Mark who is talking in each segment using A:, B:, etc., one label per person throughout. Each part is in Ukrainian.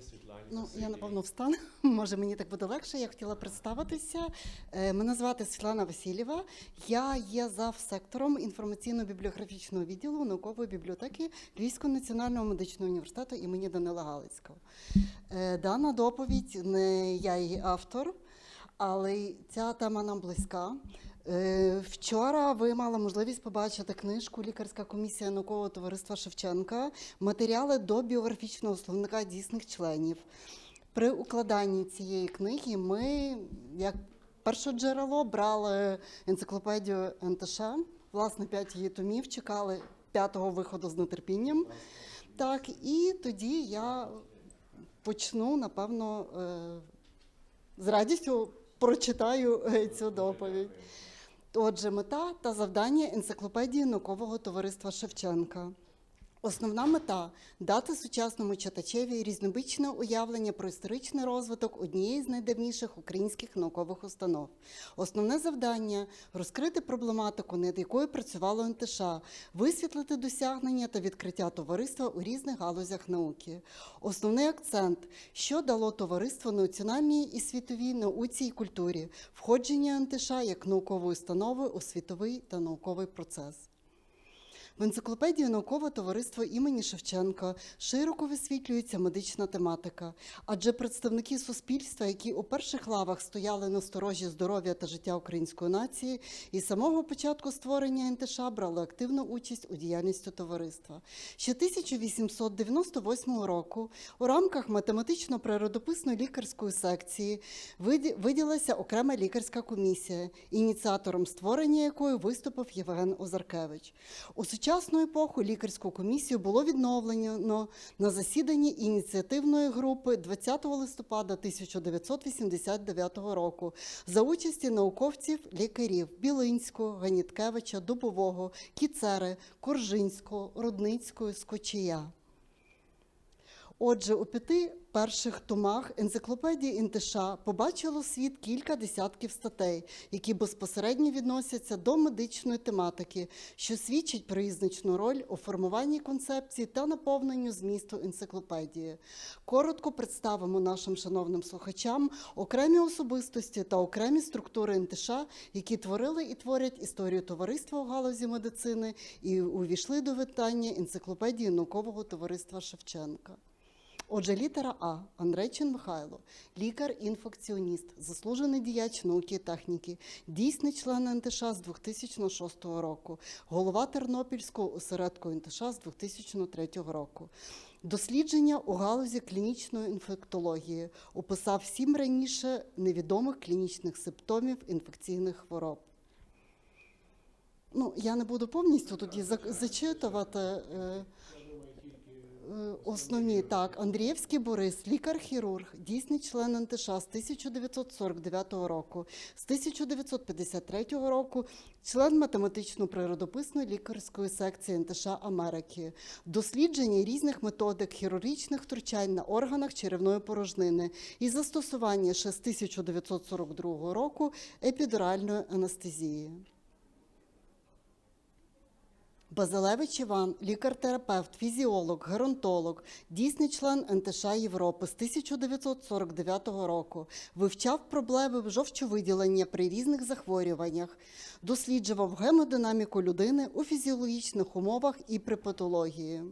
A: пані Світлані.
B: Ну, я напевно встану. Може, мені так буде легше. Я хотіла представитися. Е, Мене звати Світлана Васильєва. Я є завсектором інформаційно-бібліографічного відділу наукової бібліотеки Львівського національного медичного університету імені Данила Галицького. Е, Дана доповідь не я її автор, але ця тема нам близька. Е, Вчора ви мали можливість побачити книжку Лікарська комісія наукового товариства Шевченка, матеріали до біографічного словника дійсних членів. При укладанні цієї книги ми, як перше джерело, брали енциклопедію НТШ, власне, п'ять її томів, чекали п'ятого виходу з нетерпінням. Так, і тоді я почну, напевно, е, з радістю прочитаю е, цю доповідь. Отже, мета та завдання енциклопедії наукового товариства Шевченка. Основна мета дати сучасному читачеві різнобічне уявлення про історичний розвиток однієї з найдавніших українських наукових установ. Основне завдання розкрити проблематику, над якою працювало НТШ, висвітлити досягнення та відкриття товариства у різних галузях науки. Основний акцент, що дало товариство національній і світовій науці і культурі, входження НТШ як наукової установи у світовий та науковий процес. В енциклопедії наукове товариство імені Шевченка широко висвітлюється медична тематика, адже представники суспільства, які у перших лавах стояли на сторожі здоров'я та життя української нації, і з самого початку створення НТШ брали активну участь у діяльності товариства. Ще 1898 року у рамках математично-природописної лікарської секції виді- виділилася окрема лікарська комісія, ініціатором створення якої виступив Євген Озаркевич. У сучасну епоху лікарську комісію було відновлено на засіданні ініціативної групи 20 листопада 1989 року за участі науковців лікарів Білинського, Ганіткевича, Дубового, Кіцери, Коржинського, Рудницького, Скочія. Отже, у п'яти перших томах енциклопедії НТШ побачило світ кілька десятків статей, які безпосередньо відносяться до медичної тематики, що свідчить про роль у формуванні концепції та наповненню змісту енциклопедії. Коротко представимо нашим шановним слухачам окремі особистості та окремі структури НТШ, які творили і творять історію товариства у галузі медицини і увійшли до витання енциклопедії наукового товариства Шевченка. Отже, літера А. Андрейчин Михайло, лікар-інфекціоніст, заслужений діяч науки і техніки, дійсний член НТШ з 2006 року, голова Тернопільського осередку НТШ з 2003 року. Дослідження у галузі клінічної інфектології описав сім раніше невідомих клінічних симптомів інфекційних хвороб. Ну, я не буду повністю тоді зачитувати. Е, Основні так, Андрієвський Борис, лікар-хірург, дійсний член НТШ з 1949 року, з 1953 року член математично-природописної лікарської секції НТШ Америки, дослідження різних методик хірургічних втручань на органах черевної порожнини і застосування ще з 1942 року епідуральної анестезії. Базилевич Іван, лікар-терапевт, фізіолог, геронтолог, дійсний член НТШ Європи з 1949 року, вивчав проблеми жовчовиділення при різних захворюваннях, досліджував гемодинаміку людини у фізіологічних умовах і при патології.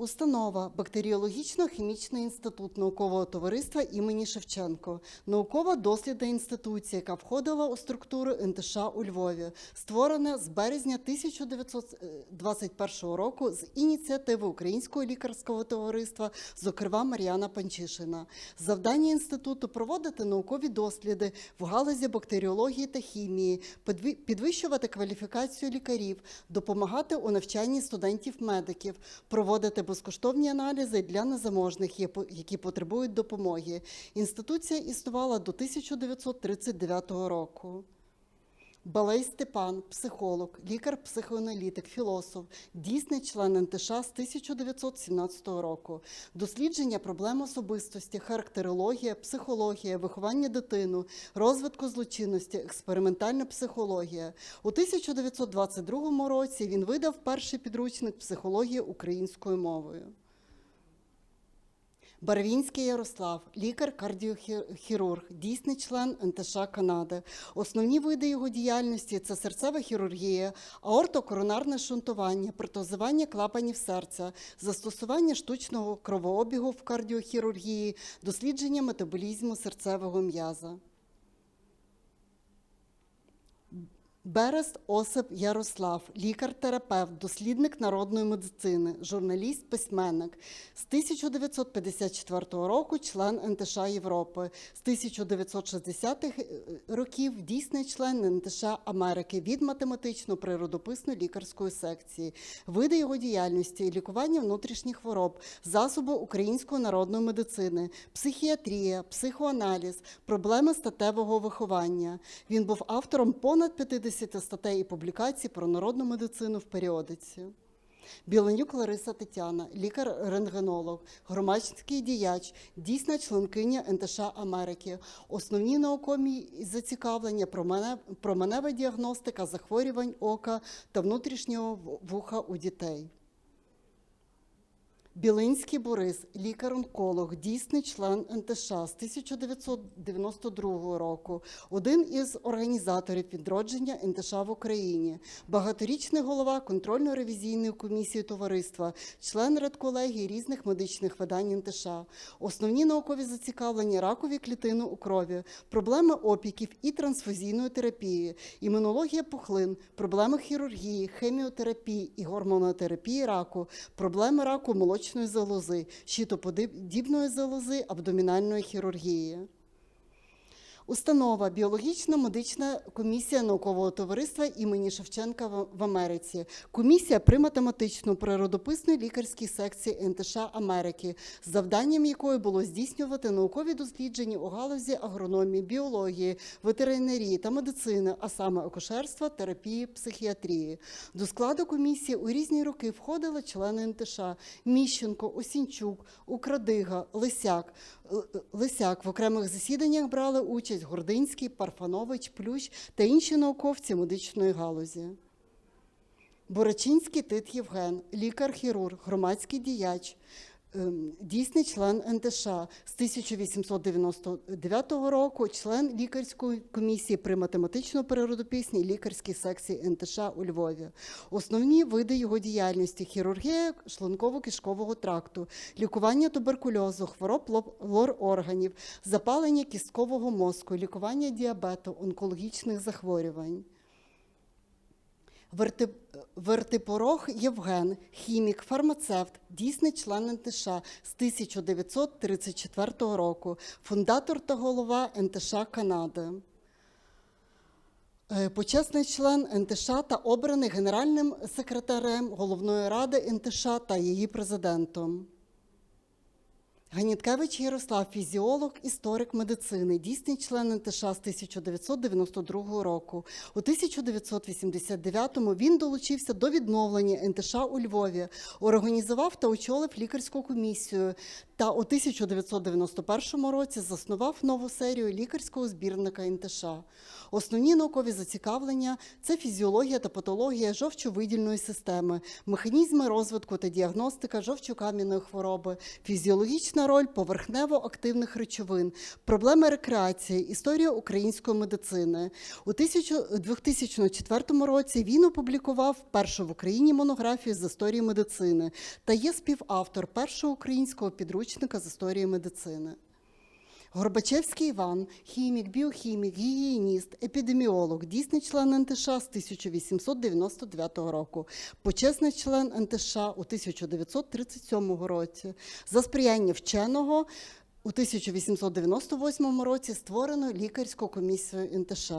B: Установа Бактеріологічно-хімічний інститут наукового товариства імені Шевченко, наукова дослідна інституція, яка входила у структуру НТШ у Львові, створена з березня 1921 року з ініціативи Українського лікарського товариства, зокрема Мар'яна Панчишина. Завдання інституту проводити наукові досліди в галузі бактеріології та хімії, підвищувати кваліфікацію лікарів, допомагати у навчанні студентів-медиків, проводити безкоштовні аналізи для незаможних, які потребують допомоги. Інституція існувала до 1939 року. Балей Степан, психолог, лікар-психоаналітик, філософ, дійсний член НТШ з 1917 року. Дослідження проблем особистості, характерологія, психологія, виховання дитину, розвитку злочинності, експериментальна психологія. У 1922 році він видав перший підручник психології українською мовою. Барвінський Ярослав, лікар-кардіохірург, дійсний член НТШ Канади. Основні види його діяльності це серцева хірургія, аортокоронарне шунтування, протозування клапанів серця, застосування штучного кровообігу в кардіохірургії, дослідження метаболізму серцевого м'яза. Берест Осип Ярослав, лікар-терапевт, дослідник народної медицини, журналіст, письменник. З 1954 року член НТШ Європи. З 1960-х років дійсний член НТШ Америки від математично-природописної лікарської секції. Види його діяльності лікування внутрішніх хвороб, засоби української народної медицини, психіатрія, психоаналіз, проблеми статевого виховання. Він був автором понад 50 статей і публікацій про народну медицину в періодиці. Біленюк Лариса Тетяна, лікар-рентгенолог, громадський діяч, дійсна членкиня НТШ Америки, основні наукові зацікавлення, промене- променева діагностика захворювань ока та внутрішнього вуха у дітей. Білинський Борис, лікар-онколог, дійсний член НТШ з 1992 року, один із організаторів відродження НТШ в Україні, багаторічний голова контрольно-ревізійної комісії товариства, член редколегії різних медичних видань НТШ, основні наукові зацікавлення ракові клітини у крові, проблеми опіків і трансфузійної терапії, імунологія пухлин, проблеми хірургії, хеміотерапії і гормонотерапії раку, проблеми раку молочної залози, щитоподібної залози, абдомінальної хірургії. Установа Біологічна медична комісія наукового товариства імені Шевченка в- Америці. Комісія при математично-природописної лікарській секції НТШ Америки, завданням якої було здійснювати наукові дослідження у галузі агрономії, біології, ветеринарії та медицини, а саме акушерства, терапії, психіатрії. До складу комісії у різні роки входили члени НТШ Міщенко, Осінчук, Украдига, Лисяк. Лисяк в окремих засіданнях брали участь Гординський, Парфанович, Плющ та інші науковці медичної галузі. Борачинський Тит Євген, лікар-хірург, громадський діяч, дійсний член НТШ з 1899 року, член лікарської комісії при математично-природописній лікарській секції НТШ у Львові. Основні види його діяльності хірургія шлунково-кишкового тракту, лікування туберкульозу, хвороб лор-органів, запалення кісткового мозку, лікування діабету, онкологічних захворювань. Верти... Вертипорог Євген, хімік, фармацевт, дійсний член НТШ з 1934 року, фундатор та голова НТШ Канади. Е, Почесний член НТШ та обраний генеральним секретарем Головної ради НТШ та її президентом. Ганіткевич Ярослав, фізіолог, історик медицини, дійсний член НТШ з 1992 року. У 1989-му він долучився до відновлення НТШ у Львові, організував та очолив лікарську комісію та у 1991 році заснував нову серію лікарського збірника НТШ. Основні наукові зацікавлення це фізіологія та патологія жовчовидільної системи, механізми розвитку та діагностика жовчокам'яної хвороби, фізіологічна роль поверхнево-активних речовин, проблеми рекреації, історія української медицини. У 2004 році він опублікував першу в Україні монографію з історії медицини та є співавтор першого українського підручника з історії медицини. Горбачевський Іван, хімік, біохімік, гігієніст, епідеміолог, дійсний член НТШ з 1899 року, почесний член НТШ у 1937 році. За сприяння вченого у 1898 році створено лікарську комісію НТШ.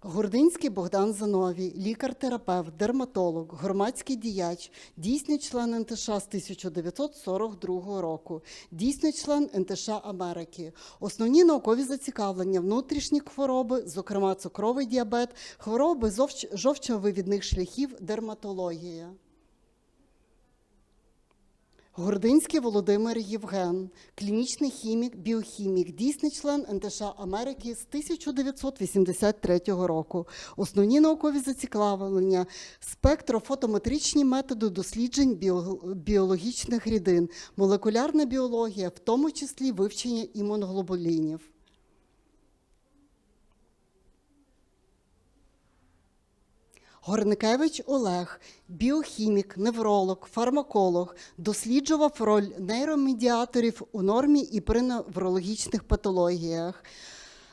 B: Гординський Богдан Зановій, лікар-терапевт, дерматолог, громадський діяч, дійсний член НТШ з 1942 року, дійсний член НТШ Америки. Основні наукові зацікавлення, внутрішні хвороби, зокрема цукровий діабет, хвороби жовчовивідних шляхів, дерматологія. Гординський Володимир Євген, клінічний хімік, біохімік, дійсний член НТШ Америки з 1983 року. Основні наукові зацікавлення, спектрофотометричні методи досліджень біологічних рідин, молекулярна біологія, в тому числі вивчення імуноглобулінів. Горникевич Олег, біохімік, невролог, фармаколог, досліджував роль нейромедіаторів у нормі і при неврологічних патологіях.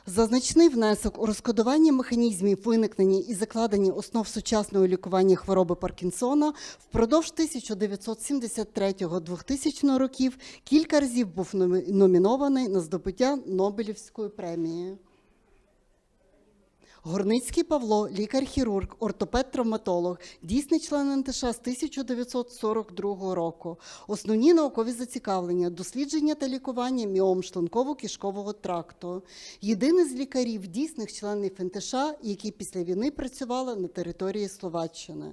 B: За значний внесок у розкодування механізмів виникнення і закладення основ сучасного лікування хвороби Паркінсона впродовж 1973-2000 років кілька разів був номінований на здобуття Нобелівської премії. Горницький Павло, лікар-хірург, ортопед-травматолог, дійсний член НТШ з 1942 року. Основні наукові зацікавлення, дослідження та лікування міом шлунково-кишкового тракту. Єдиний з лікарів, дійсних членів НТШ, які після війни працювали на території Словаччини.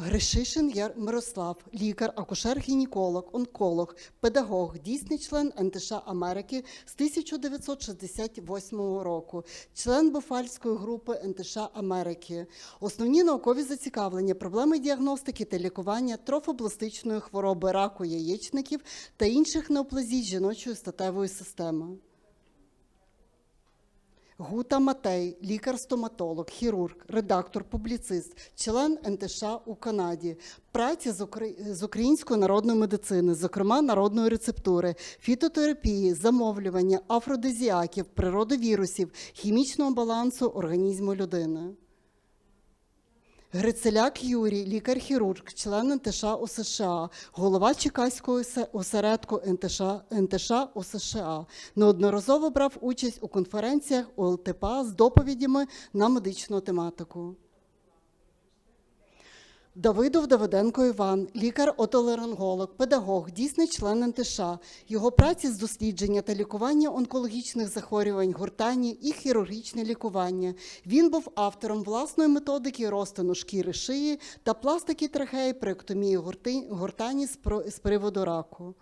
B: Гришишин Яр- Мирослав, лікар, акушер-гінеколог, онколог, педагог, дійсний член НТШ Америки з 1968 року, член Буфальської групи НТШ Америки. Основні наукові зацікавлення, проблеми діагностики та лікування трофобластичної хвороби раку яєчників та інших неоплазій жіночої статевої системи. Гута Матей, лікар-стоматолог, хірург, редактор, публіцист, член НТШ у Канаді, праці з, Украї з української народної медицини, зокрема народної рецептури, фітотерапії, замовлювання, афродизіаків, природовірусів, хімічного балансу організму людини. Грицеляк Юрій, лікар-хірург, член НТШ США, голова Чекаського осередку НТШ, НТШ США. Неодноразово брав участь у конференціях ОЛТПА з доповідями на медичну тематику. Давидов Давиденко Іван, лікар-отоларинголог, педагог, дійсний член НТШ. Його праці з дослідження та лікування онкологічних захворювань, гуртання і хірургічне лікування. Він був автором власної методики розтину шкіри шиї та пластики трахеї при ектомії горти- з про- з приводу раку.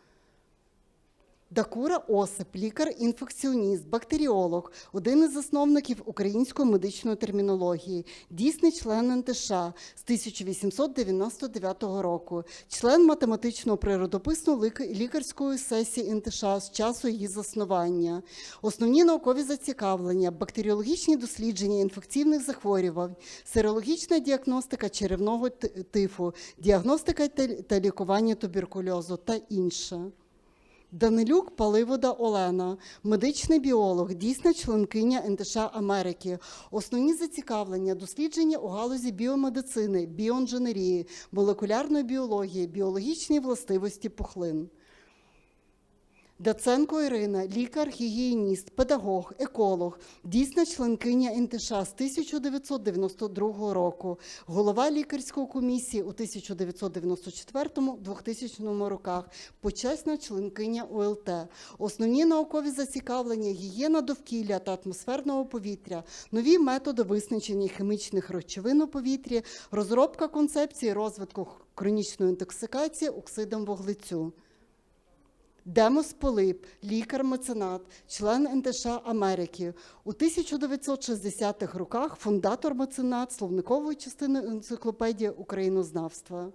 B: Дакура Осип, лікар-інфекціоніст, бактеріолог, один із засновників української медичної термінології, дійсний член НТШ з 1899 року, член математичного природописного лікарської сесії НТШ з часу її заснування. Основні наукові зацікавлення, бактеріологічні дослідження інфекційних захворювань, серологічна діагностика черевного тифу, діагностика та лікування туберкульозу та інше. Данилюк Паливода Олена, медичний біолог, дійсна членкиня НТШ Америки. Основні зацікавлення, дослідження у галузі біомедицини, біоінженерії, молекулярної біології, біологічні властивості пухлин. Даценко Ірина, лікар-гігієніст, педагог, еколог, дійсна членкиня НТШ з 1992 року, голова лікарської комісії у 1994-2000 роках, почесна членкиня УЛТ. Основні наукові зацікавлення гігієна довкілля та атмосферного повітря, нові методи визначення хімічних речовин у повітрі, розробка концепції розвитку хронічної інтоксикації оксидом вуглецю. Демос Полип, лікар-меценат, член НТШ Америки. У 1960-х роках фундатор меценат словникової частини енциклопедії українознавства.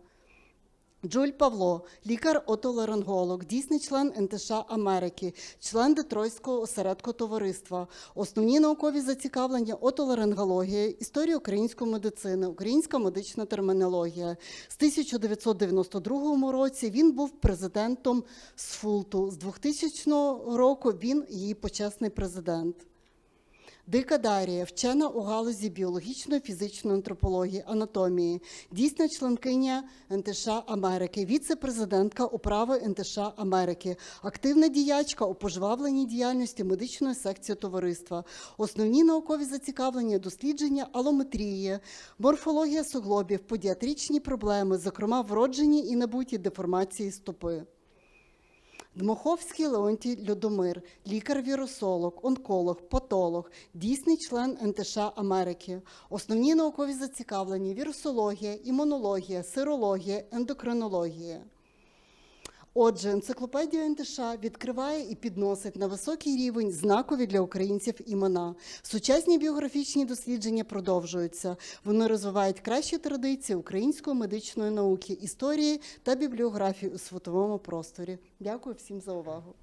B: Джуль Павло, лікар-отоларинголог, дійсний член НТШ Америки, член Детройтського осередку товариства. Основні наукові зацікавлення отоларингологія, історія української медицини, українська медична термінологія. З 1992 році він був президентом СФУЛТу. З 2000 року він її почесний президент. Дика Дарія, вчена у галузі біологічної фізичної антропології, анатомії, дійсна членкиня НТШ Америки, віце-президентка управи НТШ Америки, активна діячка у пожвавленій діяльності медичної секції товариства, основні наукові зацікавлення, дослідження алометрії, морфологія суглобів, педіатричні проблеми, зокрема вроджені і набуті деформації стопи. Дмоховський Леонтій Людомир, лікар-вірусолог, онколог, патолог, дійсний член НТШ Америки. Основні наукові зацікавлення вірусологія, імунологія, сирологія, ендокринологія. Отже, енциклопедія НТШ відкриває і підносить на високий рівень знакові для українців імена. Сучасні біографічні дослідження продовжуються. Вони розвивають кращі традиції української медичної науки, історії та бібліографії у світовому просторі. Дякую всім за увагу.